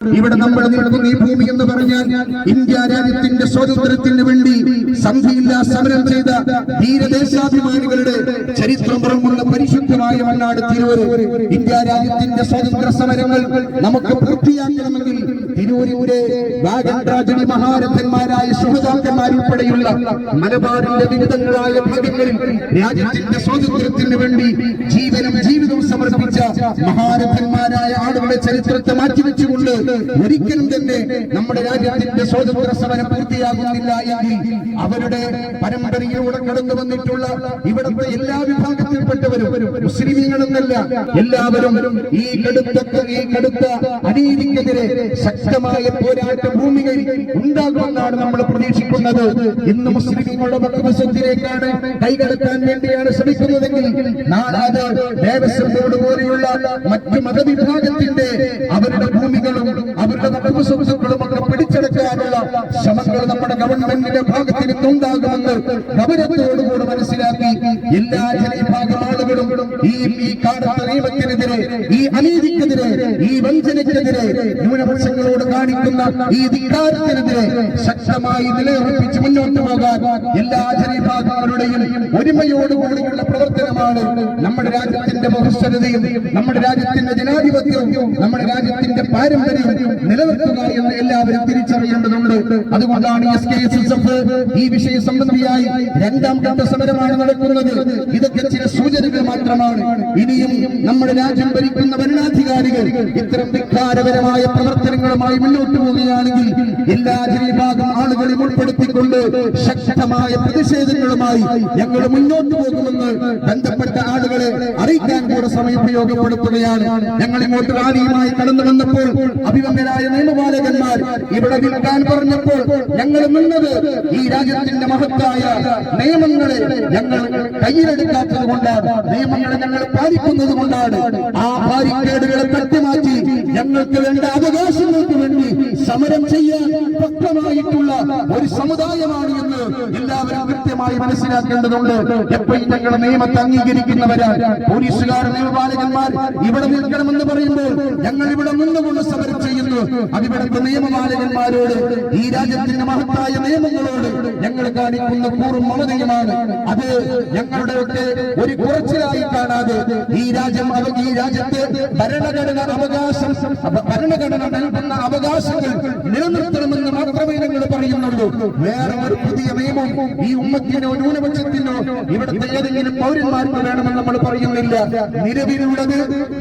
ഇവിടെ നമ്മൾ നിൽക്കുന്ന ഈ ഭൂമി എന്ന് പറഞ്ഞാൽ ഇന്ത്യ രാജ്യത്തിന്റെ സ്വാതന്ത്ര്യത്തിന് വേണ്ടി സന്ധിയില്ല സമരം ചെയ്ത ധീരദേശാഭിമാനികളുടെ ചരിത്രം പുറമുള്ള പരിശുദ്ധമായ മണ്ണാട് തിരൂര്. ഇന്ത്യ രാജ്യത്തിന്റെ സ്വാതന്ത്ര്യ സമരങ്ങൾ നമുക്ക് പൂർത്തിയാക്കണമെങ്കിൽ തിരൂരിന്റെ വാഗൻ മഹാരഥന്മാരായ സുഹൃതാക്കന്മാരുൾപ്പെടെയുള്ള മലബാറിന്റെ വിവിധങ്ങളായ ഭാഗങ്ങളിൽ രാജ്യത്തിന്റെ സ്വാതന്ത്ര്യത്തിന് വേണ്ടി ജീവനും ജീവിതവും സമർപ്പിച്ച മഹാരഥന്മാരായ ആളുകളുടെ ചരിത്രത്തെ മാറ്റിവെച്ചുകൊണ്ട് ഒരിക്കലും തന്നെ നമ്മുടെ രാജ്യത്തിന്റെ സ്വാതന്ത്ര്യ സമരം പൂർത്തിയാകുന്നില്ല എങ്കിൽ അവരുടെ പരമ്പരയിലൂടെ കടന്നു വന്നിട്ടുള്ള ഇവിടുത്തെ എല്ലാ വിഭാഗത്തിൽപ്പെട്ടവരും മുസ്ലിമീങ്ങളെന്നല്ല എല്ലാവരും ഈ കടുത്ത ഈ കടുത്ത അനീതിക്കെതിരെ ശക്തമായ പോരാട്ട ഭൂമികയിൽ ഉണ്ടാകുമെന്നാണ് നമ്മൾ പ്രതീക്ഷിക്കുന്നത്. ഇന്ന് മുസ്ലിമീങ്ങളുടെ ഭക്തവശത്തിലേക്കാണ് കൈകടത്താൻ വേണ്ടിയാണ് ശ്രമിക്കുന്നതെങ്കിൽ നാളെ ദേവസ്വം ബോർഡ് പോലെയുള്ള മറ്റ് മതവിഭാഗത്തിന്റെ അവരുടെ ഭൂമികളും അവരുടെ വകുപ്പ് സ്വത്തുക്കളും ഒക്കെ പിടിച്ചെടുക്കാനുള്ള ശ്രമങ്ങൾ നമ്മുടെ ഗവൺമെന്റിന്റെ ഭാഗത്ത് നിന്നുണ്ടാകുമെന്ന് ഗൗരവത്തോടുകൂടി മനസ്സിലാക്കി. എല്ലാ ജനവിഭാഗം ആളുകളും ഈ ഈ നിയമത്തിനെതിരെ ഈ അനീതിക്കെതിരെ ഈ വഞ്ചനയ്ക്കെതിരെ ന്യൂനപക്ഷങ്ങളോട് കാണിക്കുന്ന ഈ ധിക്കാരത്തിനെതിരെ ശക്തമായി നിലയുറപ്പിച്ച് മുന്നോട്ട് പോകാൻ എല്ലാ ജനവിഭാഗങ്ങളുടെയും ഒരുമയോടുകൂടിയുള്ള പ്രവർത്തനമാണ് നമ്മുടെ രാജ്യത്തിന്റെ ബഹുസ്വരതയും നമ്മുടെ രാജ്യത്തിന്റെ ജനാധിപത്യവും നമ്മുടെ രാജ്യത്തിന്റെ പാരമ്പര്യവും നിലനിർത്തുക എന്ന് എല്ലാവരും തിരിച്ചറിയേണ്ടതുണ്ട്. അതുകൊണ്ടാണ് S K S S F ഈ വിഷയ സംബന്ധിയായി രണ്ടാം ഘട്ട സമരമാണ് നടക്കുന്നത്. ഇതൊക്കെ ചില സൂചനകൾ മാത്രമാണ്. ഇനിയും നമ്മുടെ രാജ്യം ഭരിക്കുന്ന ഭരണാധികാരികൾ ഇത്തരം ധിക്കാരപരമായ പ്രവർത്തനങ്ങളുമായി മുന്നോട്ട് പോവുകയാണെങ്കിൽ എല്ലാ ജനവിഭാഗം ആളുകളെയും ഉൾപ്പെടുത്തിക്കൊണ്ട് ശക്തമായ പ്രതിഷേധങ്ങളുമായി ഞങ്ങൾ മുന്നോട്ട് പോകുമെന്ന് ബന്ധപ്പെട്ട ആളുകളെ അറിയിക്കാൻ കൂടെ സമയം ഉപയോഗപ്പെടുത്തുകയാണ്. ഞങ്ങൾ ഇങ്ങോട്ട് റാലിയുമായി കടന്നു വന്നപ്പോൾ അഭിമന്യരായ നിയമപാലകന്മാർ ഇവിടെ നിൽക്കാൻ പറഞ്ഞപ്പോൾ ഞങ്ങൾ നിന്നത് ഈ രാജ്യത്തിന്റെ മഹത്തായ നിയമങ്ങളെ ഞങ്ങൾ കയ്യിലെടുക്കാത്തത് കൊണ്ടാണ്. നിയമങ്ങളെ ഞങ്ങൾ പാലിക്കുന്നത് കൊണ്ടാണ് ആ ബാരിക്കേഡുകളെ തട്ടിമാറ്റി ഞങ്ങൾക്ക് വേണ്ട അവകാശങ്ങൾക്ക് വേണ്ടി സമരം ചെയ്യാൻ പക്വമായിട്ടുള്ള ഒരു സമുദായമാണ് എന്ന് എല്ലാവരും കൃത്യമായി മനസ്സിലാക്കേണ്ടതുണ്ട്. എപ്പോഴും ഞങ്ങൾ നിയമത്തെ അംഗീകരിക്കുന്നവരാണ്? പോലീസുകാർ നിയമപാലകന്മാർ ഇവിടെ നിൽക്കണമെന്ന് പറയുമ്പോൾ ഞങ്ങൾ ഇവിടെ നിന്നുകൊണ്ട് സമരം ചെയ്യുന്നു. അതിവിടുത്തെ നിയമപാലകന്മാരോട് ഈ രാജ്യത്തിന്റെ മഹത്തായ നിയമങ്ങളോട് ഞങ്ങൾ കാണിക്കുന്ന കൂറും മമതയുമാണ്. അത് ഞങ്ങളുടെ ഒക്കെ ഒരു കുറച്ചിലായി കാണാതെ ഈ രാജ്യം ഈ രാജ്യത്തെ ഭരണഘടന അവകാശം ഭരണഘടന നൽകുന്ന അവകാശങ്ങൾ നിലനിർത്തണമെന്ന് മാത്രമേ ഞങ്ങൾ പറയുന്നുള്ളൂ. വേറെ ഒരു പുതിയ നിയമം ഈ ഉമ്മത്തിനോ ന്യൂനപക്ഷത്തിനോ ഇവിടുത്തെ ഏതെങ്കിലും പൗരന്മാർക്ക് വേണമെന്ന് നമ്മൾ പറയുന്നില്ല. നിലവിലുള്ളത്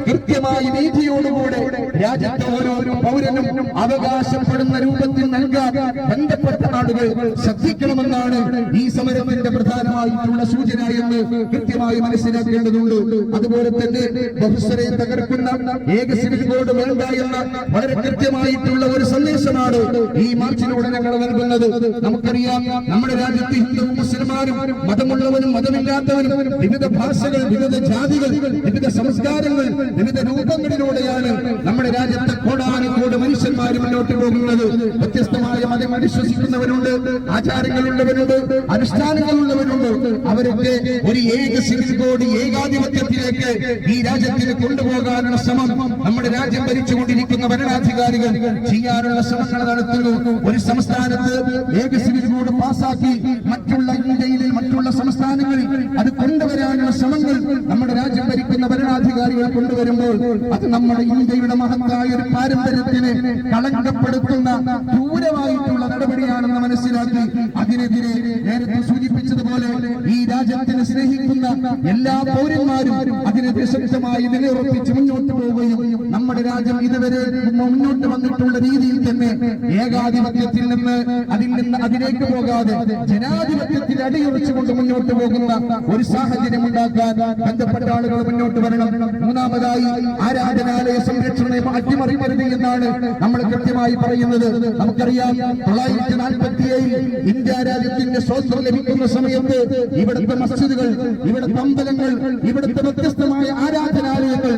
കൃത്യമായി നീതിയോടുകൂടെ രാജ്യത്തെ ഓരോ പൗരനും അവകാശപ്പെടുന്ന രൂപത്തിൽ നൽകാൻ ബന്ധപ്പെട്ട ആളുകൾ ശ്രദ്ധിക്കണമെന്നാണ് ഈ സമരത്തിന്റെ പ്രധാനമായിട്ടുള്ള സൂചന എന്ന് കൃത്യമായി മനസ്സിലാക്കേണ്ടതുണ്ട്. അതുപോലെ തന്നെ ബഹുസ്വരയെ തകർക്കുന്ന ഏക സിവിൽ കോഡ് വേണ്ട എന്ന വളരെ കൃത്യമായിട്ടുള്ള ഒരു സന്ദേശമാണ് ഈ മാർച്ചിലൂടെ ഞങ്ങൾ നൽകുന്നത്. നമുക്കറിയാം നമ്മുടെ രാജ്യത്ത് ഹിന്ദുവും മുസ്ലിമാനും മതമുള്ളവനും മതമില്ലാത്തവനും വിവിധ ഭാഷകൾ വിവിധ ജാതികൾ വിവിധ സംസ്കാരങ്ങൾ വിവിധ രൂപങ്ങളിലൂടെയാണ് നമ്മുടെ രാജ്യത്തെ കോടാനുകോട് മനുഷ്യന്മാർ മുന്നോട്ട് പോകുന്നത്. വ്യത്യസ്തമായ മതം അനുശ്വസിക്കുന്നവരുണ്ട് ആചാരങ്ങളുള്ളവരുണ്ട് അനുഷ്ഠാനങ്ങളുള്ളവരുണ്ട്. അവരൊക്കെ ഒരു ഏക സിവിൽ കോഡ് ഏകാധിപത്യത്തിലേക്ക് ഈ രാജ്യത്തിന് കൊണ്ടുപോകാനുള്ള ശ്രമം നമ്മുടെ രാജ്യം ഭരിച്ചുകൊണ്ടിരിക്കുന്ന ഭരണാധികാരികൾ ചെയ്യാനുള്ള ശ്രമങ്ങൾ നടത്തുന്നു. ഒരു സംസ്ഥാനത്ത് ഏക സിവിൽ കോഡ് പാസാക്കി മറ്റുള്ള ഇന്ത്യയിലെ മറ്റുള്ള സംസ്ഥാനങ്ങളിൽ അത് കൊണ്ടുവരാനുള്ള ശ്രമങ്ങൾ നമ്മുടെ രാജ്യം ഭരിക്കുന്ന ഭരണാധികാരികൾ കൊണ്ടുവരുമ്പോൾ അത് നമ്മുടെ ഇന്ത്യയുടെ മഹത്തായ ഒരു പാരമ്പര്യത്തിന് കളങ്കപ്പെടുത്തുന്ന ക്രൂരമായിട്ടുള്ള നടപടിയാണെന്ന് മനസ്സിലാക്കി അതിനെതിരെ നേരത്തെ സൂചിപ്പിച്ചതുപോലെ ഈ രാജ്യത്തിനെ സ്നേഹിക്കുന്ന എല്ലാ പൗരന്മാരും അതിനെ ശക്തമായി നിലയുറപ്പിച്ച് മുന്നോട്ട് പോവുകയും നമ്മുടെ രാജ്യം ഇതുവരെ മുന്നോട്ട് വന്നിട്ടുള്ള രീതിയിൽ തന്നെ ഏകാധിപത്യത്തിൽ നിന്ന് അതിൽ നിന്ന് അതിലേക്ക് പോകാതെ ജനാധിപത്യത്തിൽ അടിയുറച്ചുകൊണ്ട് മുന്നോട്ട് പോകുന്ന ഒരു സാഹചര്യം ഉണ്ടാക്കാൻ ബന്ധപ്പെട്ട ആളുകൾ മുന്നോട്ട് വരണം. മൂന്നാമതായി ആരാധനാലയ സംരക്ഷണയെ അട്ടിമറിക്കരുത് എന്നാണ് നമ്മൾ കൃത്യമായി പറയുന്നത്. നമുക്കറിയാം തൊള്ളായിരത്തി നാൽപ്പത്തിയേഴിൽ ഇന്ത്യ രാജ്യത്തിന്റെ സ്വാതന്ത്ര്യം സമയത്ത് ഇവിടുത്തെ മസ്ജിദുകൾ ഇവിടുത്തെ അമ്പലങ്ങൾ ഇവിടുത്തെ വ്യത്യസ്തമായ ആരാധനാലയങ്ങൾ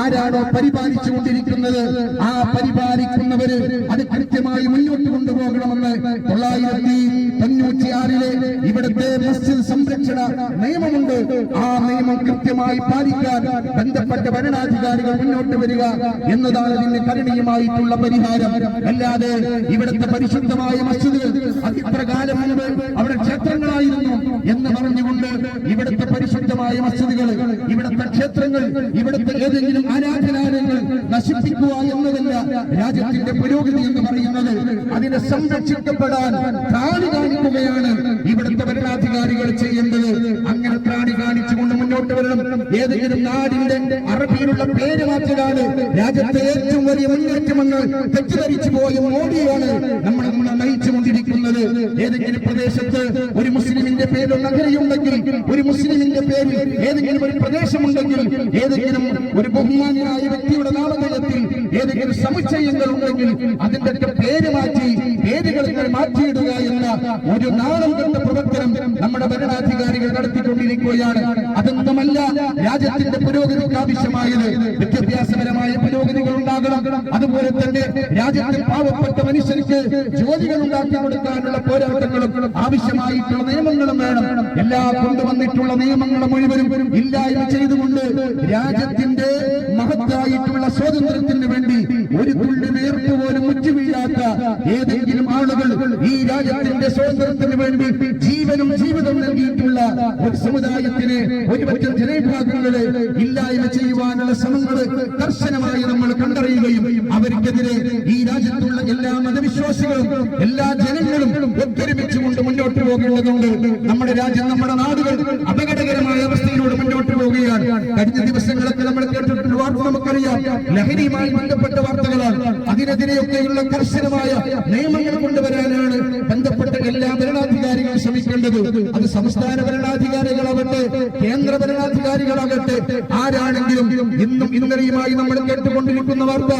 ആരാണോ പരിപാലിച്ചു കൊണ്ടിരിക്കുന്നത് ആ പരിപാലിക്കുന്നവര് അത് കൃത്യമായി മുന്നോട്ട് കൊണ്ടുപോകണമെന്ന് തൊള്ളായിരത്തി തൊണ്ണൂറ്റി ആറിലെ ഇവിടുത്തെ മസ്ജിദ് സംരക്ഷണ നിയമമുണ്ട്. ആ നിയമം കൃത്യമായി പാലിക്കാൻ ബന്ധപ്പെട്ട ഭരണാധികാരികൾ മുന്നോട്ട് വരിക എന്നതാണ് ഇതിന് കരണീയമായിട്ടുള്ള പരിഹാരം. അല്ലാതെ ഇവിടുത്തെ പരിശുദ്ധമായ മസ്ജിദുകൾ അതിത്ര കാലം ക്ഷേത്രങ്ങളായിരുന്നു എന്ന് പറഞ്ഞുകൊണ്ട് ഇവിടുത്തെ പരിശുദ്ധമായ മസ്ജിദുകൾ ക്ഷേത്രങ്ങൾ ഇവിടുത്തെ ഏതെങ്കിലും ആരാധനാലയങ്ങൾ നശിപ്പിക്കുക എന്നതല്ല രാജ്യത്തിന്റെ പുരോഗതി എന്ന് പറയുന്നത്. അതിനെ സംരക്ഷിക്കപ്പെടാൻ ത്രാണി കാണിക്കുകയാണ് ഇവിടുത്തെ ഭരണാധികാരികൾ ചെയ്യേണ്ടത്. അങ്ങനെ ത്രാണി കാണിച്ചുകൊണ്ട് മുന്നോട്ട് വരണം. ഏതെങ്കിലും നാടിന്റെ അറബിയിലുള്ള പേര് മാറ്റലാണ് രാജ്യത്തെ ഏറ്റവും വലിയ മുന്നേറ്റമെന്ന് തെറ്റിദ്ധരിച്ചു പോയ മോഡിയാണ് നമ്മളെ നമ്മളെ നയിച്ചുകൊണ്ടിരിക്കുന്നത്. ഏതെങ്കിലും പ്രദേശത്ത് ഒരു മുസ്ലിമിന്റെ പേരിൽ നഗരയുണ്ടെങ്കിൽ ഒരു മുസ്ലിമിന്റെ പേരിൽ ഏതെങ്കിലും ഒരു പ്രദേശമുണ്ടെങ്കിൽ ഏതെങ്കിലും ഒരു ബഹുമാന്യനായ വ്യക്തിയുടെ നാമധേയത്തിൽ ഏതെങ്കിലും സമുച്ചയങ്ങൾ ഉണ്ടെങ്കിൽ അതിന്റെ പേര് മാറ്റി പേരുകൾ മാറ്റിയിടുക എന്ന ഒരു നാളം കണ്ട പ്രവർത്തനം നമ്മുടെ ഭരണാധികാരികൾ നടത്തിക്കൊണ്ടിരിക്കുകയാണ്. അതൊന്നുമല്ല രാജ്യത്തിന്റെ പുരോഗതിക്ക് ആവശ്യമായത് വിദ്യാഭ്യാസപരമായ പുരോഗതികൾ ഉണ്ടാകണം. അതുപോലെ തന്നെ രാജ്യത്തെ പാവപ്പെട്ട മനുഷ്യർക്ക് ജോലികൾ ഉണ്ടാക്കി കൊടുക്കാനുള്ള പോരാട്ടങ്ങളും ആവശ്യമായിട്ടുള്ള നിയമങ്ങളും വേണം. എല്ലാ കൊണ്ടുവന്നിട്ടുള്ള നിയമങ്ങളും മുഴുവനും ഇല്ലായ്മ ചെയ്തുകൊണ്ട് രാജ്യത്തിന്റെ മഹത്തായിട്ടുള്ള സ്വാതന്ത്ര്യത്തിന് വേണ്ടി ഒരു തുള്ളി നേർപ്പ് പോലും മുറ്റുവീഴാത്ത ഏതെങ്കിലും ആളുകൾ ഈ രാജ്യത്തിന്റെ സ്വാതന്ത്ര്യത്തിന് വേണ്ടി ജീവനും ജീവിതം നൽകിയിട്ടുള്ള ഒരു സമുദായത്തിന് ഒരുപറ്റം ജനവിഭാഗങ്ങളെ ഇല്ലായ്മ ചെയ്യുവാനുള്ള ശ്രമങ്ങൾ കർശനമായി നമ്മൾ കണ്ടറിയുകയും അവർക്കെതിരെ ഈ രാജ്യത്തുള്ള എല്ലാ മതവിശ്വാസികളും എല്ലാ ജനങ്ങളും ഒത്തൊരുമിച്ചുകൊണ്ട് മുന്നോട്ട് പോകേണ്ടതുണ്ട് നമ്മുടെ രാജ്യം നമ്മുടെ നാടുകൾ അപകടകരമായ അവസ്ഥയിലൂടെ മുന്നോട്ട് പോവുകയാണ്. കഴിഞ്ഞ ദിവസങ്ങളൊക്കെ നമ്മൾ കേട്ടിട്ടുള്ള വാർത്ത നമുക്കറിയാം. ലഹരിയുമായി ബന്ധപ്പെട്ട വാർത്തകളാണ്. അതിനെതിരെയൊക്കെയുള്ള കർശനമായ നിയമങ്ങൾ കൊണ്ടുവരാനാണ് എല്ലാ ശ്രമിക്കേണ്ടത് അത് സംസ്ഥാന ഭരണാധികാരികളാവട്ടെ കേന്ദ്ര ഭരണാധികാരികളാകട്ടെ. ആരാണെങ്കിലും ഇന്നും ഇന്നലെയുമായി നമ്മൾ കേട്ടുകൊണ്ടിരിക്കുന്ന വാർത്ത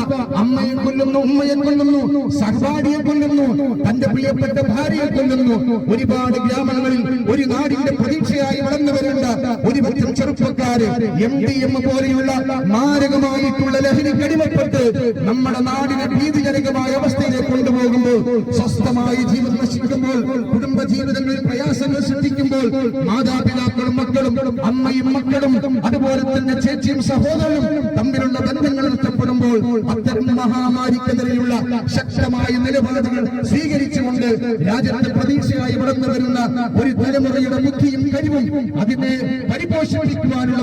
അമ്മയെ കൊല്ലുന്നു ഉമ്മയെ കൊല്ലുന്നു സഹപാഠിയെ കൊല്ലുന്നു തന്റെ പ്രിയപ്പെട്ട ഭാര്യയെ കൊല്ലുന്നു. ഒരുപാട് ഗ്രാമങ്ങളിൽ ഒരു നാടിന്റെ പ്രതീക്ഷയായി വളർന്നു വരേണ്ട ഒരു പറ്റം ചെറുപ്പക്കാര് എം ഡി എം പോലെയുള്ള മാരകമായിട്ടുള്ള ലഹരി കടിമപ്പെട്ട് നമ്മുടെ നാടിനെ ഭീതിജനകമായ അവസ്ഥയിലേക്ക് കൊണ്ടുപോകുമ്പോൾ സ്വസ്ഥമായി ജീവിതം നശിക്കുമ്പോൾ കുടുംബ ജീവിതങ്ങളിൽ പ്രയാസങ്ങൾ സൃഷ്ടിക്കുമ്പോൾ മാതാപിതാക്കളും മക്കളും അമ്മയും മക്കളും അതുപോലെ തന്നെ ചേച്ചിയും സഹോദരനും തമ്മിലുള്ള ബന്ധങ്ങൾ നഷ്ടപ്പെടുമ്പോൾ അത്തരം മഹാമാരിക്കെതിരെയുള്ള ശക്തമായ നിലപാടുകൾ സ്വീകരിച്ചുകൊണ്ട് രാജ്യത്തെ പ്രതീക്ഷയായി വളർന്നു വരുന്ന ഒരു തലമുറയുടെ ബുദ്ധിയും കഴിവും അതിനെ പരിപോഷിപ്പിക്കുവാനുള്ള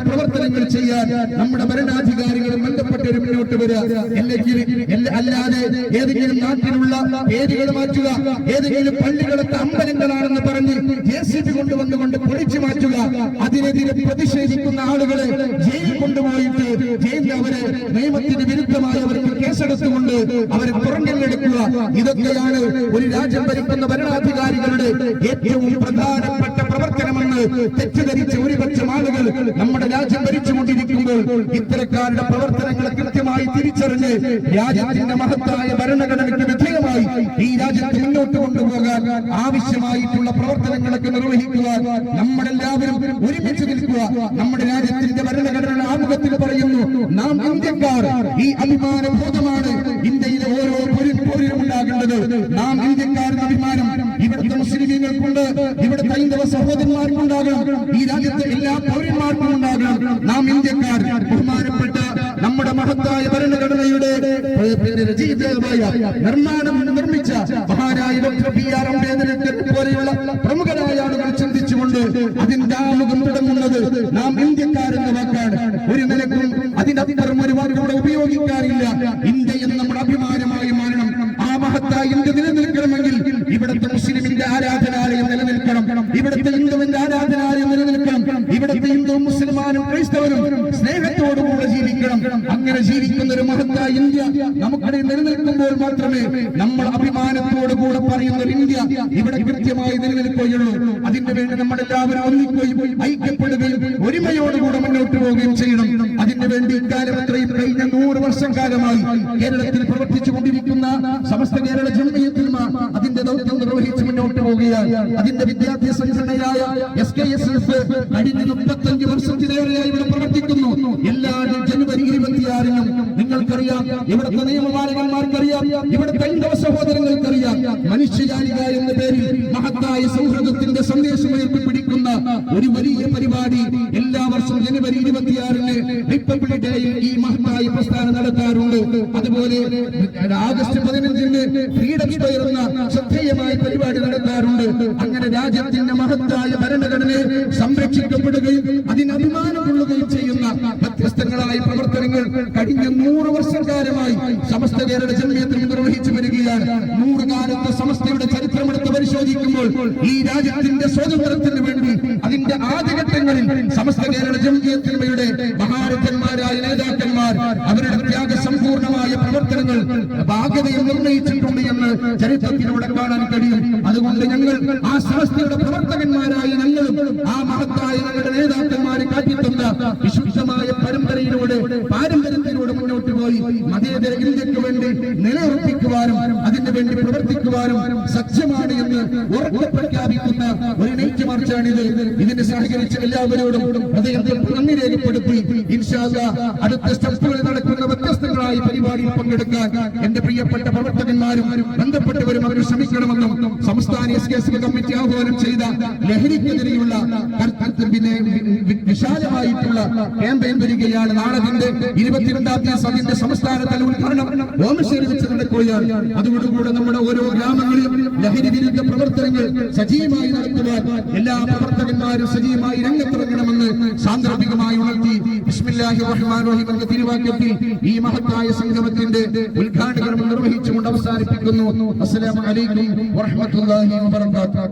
പ്രവർത്തനങ്ങൾ ചെയ്യാൻ നമ്മുടെ ഭരണാധികാരികളും ബന്ധപ്പെട്ടവർ മുന്നോട്ട് വരിക. അല്ലാതെ ഏതെങ്കിലും നാട്ടിലുള്ള പേരുകൾ മാറ്റുക ഏതെങ്കിലും പള്ളികളൊക്കെ അമ്പലങ്ങളാണെന്ന് പറഞ്ഞ് ജെ സി ബി കൊണ്ടുവന്നുകൊണ്ട് പൊളിച്ചു മാറ്റുക. അതിനെതിരെ പ്രതിഷേധിക്കുന്ന ആളുകളെ ജയിൽ കൊണ്ടുപോയിട്ട് ജയിലിൽ അവരെ നിയമത്തിന് വിരുദ്ധമായി അവർക്ക് കേസെടുത്തുകൊണ്ട് അവരെ പുറങ്ങിലെടുക്കുക ഇതൊക്കെയാണ് ഒരു രാജ്യം ഭരിക്കുന്ന ഭരണാധികാരികളുടെ ഏറ്റവും പ്രധാനപ്പെട്ട പ്രവർത്തനമെന്ന് തെറ്റിദ്ധരിച്ച ഒരുപക്ഷം ആളുകൾ നമ്മുടെ രാജ്യം ഭരിച്ചുകൊണ്ടിരിക്കുമ്പോൾ ഇത്തരക്കാരുടെ പ്രവർത്തനങ്ങളെ കൃത്യമായി തിരിച്ചറിഞ്ഞ് രാജ്യത്തിന്റെ മഹത്തായ ഭരണഘടനയ്ക്ക് വിധേയമായി ഈ രാജ്യത്തെ മുന്നോട്ട് കൊണ്ടുപോകാൻ ആവശ്യമായിട്ടുള്ള പ്രവർത്തനങ്ങളൊക്കെ നിർവഹിക്കുക നമ്മളെല്ലാവരും ഒരുമിച്ച് നിൽക്കുക. നമ്മുടെ രാജ്യത്തിന്റെ ഭരണഘടന ആമുഖത്തിൽ പറയുന്നു നാം ഇന്ത്യക്കാർ. ഈ അഭിമാനബോധമാണ് ഇന്ത്യയിലെ ഓരോ പൗരനും ഉണ്ടാകേണ്ടത്. നാം ഇന്ത്യക്കാരുടെ അഭിമാനം ഇവിടുത്തെ ഇവിടെ ഇവിടുത്തെ ഹൈന്ദവ സഹോദരന്മാർക്കുണ്ടാകണം. ഈ രാജ്യത്തെ എല്ലാ പൗരന്മാർക്കും ഉണ്ടാകണം നാം ഇന്ത്യക്കാർ. ബഹുമാനപ്പെട്ട നമ്മുടെ മഹത്തായ ഭരണഘടനയുടെ നിർമ്മാണം നിർമ്മിച്ച മഹാനായ ഡോക്ടർ ബി ആർ അംബേദ്കർ പോലെയുള്ള പ്രമുഖരായ ആളുകൾ ചിന്തിച്ചുകൊണ്ട് അതിന്റെ ആമുഖം തുടങ്ങുന്നത് നാം ഇന്ത്യക്കാരെന്ന വാക്കാണ്. ഒരു നിലക്കും അതിനപ്പുറം ഒരു വാക്കുകൂടെ ഉപയോഗിക്കാറില്ല ഇന്ത്യ എന്ന് നമ്മുടെ അഭിമാനമായി മാറണം ആ മഹത്തായ ഇന്ത്യ നിലനിൽക്കണമെങ്കിൽ ഇവിടുത്തെ മുസ്ലിമിന്റെ ആരാധനാലയം നിലനിൽക്കണം ഇവിടുത്തെ ഹിന്ദുവിന്റെ ആരാധനാലയം നിലനിൽക്കണം ഇവിടുത്തെ ഹിന്ദുവും മുസ്ലിമാനും ക്രൈസ്തവരും സ്നേഹത്തോടുകൂടെ ജീവിക്കണം അങ്ങനെ ജീവിക്കുന്ന ഒരു മഹത്തായ ഇന്ത്യ നമുക്കിടയിൽ നിലനിൽക്കുമ്പോൾ മാത്രമേ നമ്മൾ അഭിമാനത്തോടു കൂടെ പറയുന്ന ഒരു ഇന്ത്യ ഇവിടെ കൃത്യമായി നിലനിൽക്കുകയുള്ളൂ അതിന് വേണ്ടി നമ്മൾ എല്ലാവരും ഒന്നിക്കുകയും ഐക്യപ്പെടുകയും ഒരുമയോടുകൂടെ മുന്നോട്ട് പോവുകയും ചെയ്യണം. അതിനു വേണ്ടി ഇക്കാലം അത്രയും കഴിഞ്ഞ നൂറ് വർഷം കാലമായി കേരളത്തിൽ പ്രവർത്തിച്ചു കൊണ്ടിരിക്കുന്ന സമസ്ത കേരള ജനതയത്തിൽ അതിന്റെ ദൗത്യം നിർവഹിച്ച് മുന്നോട്ട് പോവുകയാണ്. അതിന്റെ വിദ്യാർത്ഥി സംഘടനയായ എസ് കെ എസ് എഫ് കഴിഞ്ഞ മുപ്പത്തഞ്ച് വർഷത്തിലേറെയായി ഇവിടെ പ്രവർത്തിക്കുന്നു. എല്ലാ ജനുവരി ഇരുപത്തിയാറിനും നിങ്ങൾക്കറിയാം ഇവിടുത്തെ നിയമപാലകന്മാർക്കറിയാം ഇവിടുത്തെ ഹൈന്ദവ സഹോദരങ്ങൾക്കറിയാം. മനുഷ്യജാലിക എന്ന പേരിൽ മഹത്തായ സൗഹൃദത്തിന്റെ സന്ദേശം ഉയർത്തിപ്പിടിക്കുന്ന ഒരു വലിയ പരിപാടി എല്ലാ വർഷവും ജനുവരി ഇരുപത്തിയാറിന് റിപ്പബ്ലിക് ഡേയിൽ ഈ മഹത്തായ പ്രസ്ഥാനം നടത്താറുണ്ട്. അതുപോലെ ആഗസ്റ്റ് പതിനഞ്ചിന് ഫ്രീഡം സ്ക്വയർ എന്ന ശ്രദ്ധേയമായ പരിപാടി നടത്താറുണ്ട്. അങ്ങനെ രാജ്യത്തിന്റെ മഹത്തായ ഭരണഘടനയെ സംരക്ഷിക്കപ്പെടുകയും അതിന് അഭിമാനം കൊള്ളുകയും ചെയ്യുന്ന വ്യത്യസ്തങ്ങളായ കഴിഞ്ഞ നൂറ് വർഷക്കാലമായി സമസ്ത കേരള ജന്മയത്തിൽ നിർവഹിച്ചു വരികയാണ്. നൂറ് കാലത്തെ സമസ്തയുടെ ചരിത്രമെടുത്ത് പരിശോധിക്കുമ്പോൾ ഈ രാജ്യത്തിന്റെ സ്വാതന്ത്ര്യത്തിന് വേണ്ടി അതിന്റെ ആദ്യഘട്ടങ്ങളിൽ സമസ്ത കേരള ജന്മയത്തിന്മയുടെ മഹാരഥന്മാരായ നേതാക്കന്മാർ അവരുടെ ഭാഗ്യതയിൽ നിർണയിച്ചിട്ടുണ്ട് എന്ന് ചരിത്രത്തിലൂടെ കാണാൻ കഴിയും. അതുകൊണ്ട് ഞങ്ങൾ ആ സമസ്തയുടെ പ്രവർത്തകന്മാരായ ഞങ്ങളും ആ മഹത്തായ ഞങ്ങളുടെ നേതാക്കന്മാരെ കാട്ടിത്തന്ന വിശുദ്ധമായ പരമ്പരയിലൂടെ പാരമ്പര്യത്തിലൂടെ മുന്നോട്ട് പോയി. മതേതര ഇന്ത്യയ്ക്ക് വേണ്ടി നിലയുറപ്പിക്കുവാനും അതിനു വേണ്ടി പ്രവർത്തിക്കുവാനും സജ്ജമാണ് എന്ന് ഉറപ്പ് പ്രഖ്യാപിക്കുന്ന ഒരു നൈറ്റ് മാർച്ചാണിത്. ഇതിന് സഹകരിച്ച എല്ലാവരോടും ഹൃദയത്തിൽ നന്ദി രേഖപ്പെടുത്തി. ഇൻഷാല്ല അടുത്ത സ്റ്റെപ്പുകളിൽ നടക്കുന്ന വ്യത്യസ്തങ്ങളായ പരിപാടിയിൽ പങ്കെടുക്കാൻ എന്റെ പ്രിയപ്പെട്ട പ്രവർത്തകന്മാരും ബന്ധപ്പെട്ടവരും അവർ ശ്രമിക്കണമെന്നും സംസ്ഥാന എസ് കെ എസ് കമ്മിറ്റി ആഹ്വാനം ചെയ്ത ലഹരിക്കെതിരെയുള്ള പിന്നെ വിശാലമായിട്ടുള്ള ക്യാമ്പയിൻ വരികയാണ് നാളെ ഇരുപത്തിരണ്ടാം തീയതി അതിന്റെ ഉദ്ഘാടനം ഓമശ്ശേരി വെച്ച് നടക്കുകയാണ് അതോടുകൂടെ നമ്മുടെ ഓരോ ഗ്രാമങ്ങളിലും ലഹരി വിരുദ്ധ പ്രവർത്തനങ്ങൾ സജീവമായി നടത്തുവാൻ എല്ലാ പ്രവർത്തകന്മാരും സജീവമായി രംഗത്തിറങ്ങണമെന്ന് സാന്ദർഭികമായി ഉണർത്തി ബിസ്മില്ലാഹി റഹ്മാൻ റഹീം തിരുവാക്യത്തിൽ ഈ മഹത്തായ സംഗമത്തിന്റെ ഉദ്ഘാടനം നിർവഹിച്ചുകൊണ്ട് അവസാനിപ്പിക്കുന്നു. അസ്സലാമു അലൈക്കും വറഹ്മത്തുള്ളാഹി വബറകാതുഹു.